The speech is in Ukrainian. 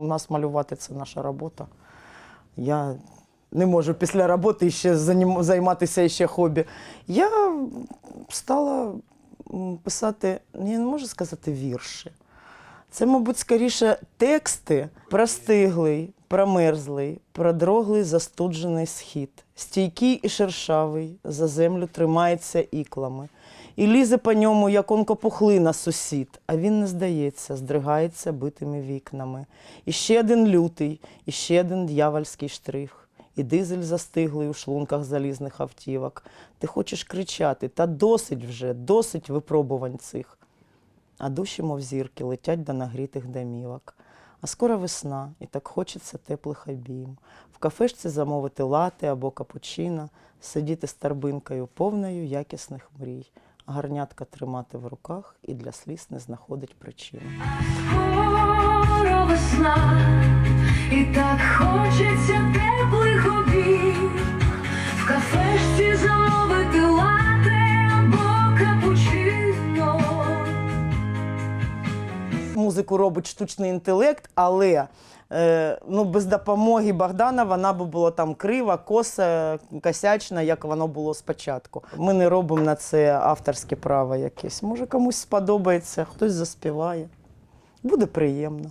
У нас малювати це наша робота. Я не можу після роботи ще займатися ще хобі. Я стала писати, я не можу сказати вірші. Це, мабуть, скоріше тексти простиглий, промерзлий, продроглий застуджений схід, стійкий і шершавий, за землю тримається іклами. І лізе по ньому, як онкопухлина сусід, а він не здається, здригається битими вікнами. І ще один лютий, і ще один д'явольський штрих. І дизель застиглий у шлунках залізних автівок. Ти хочеш кричати, та досить вже, досить випробувань цих. А душі, мов зірки, летять до нагрітих домівок. А скоро весна, і так хочеться теплих обійм. В кафешці замовити лати або капучино, сидіти з торбинкою повною якісних мрій, гарнятка тримати в руках і для сліз не знаходить причини. Скоро весна, Музику робить штучний інтелект, але е, ну, без допомоги Богдана вона б була там крива, коса, косячна, як воно було спочатку. Ми не робимо на це авторське право якесь. Може, комусь сподобається, хтось заспіває. Буде приємно.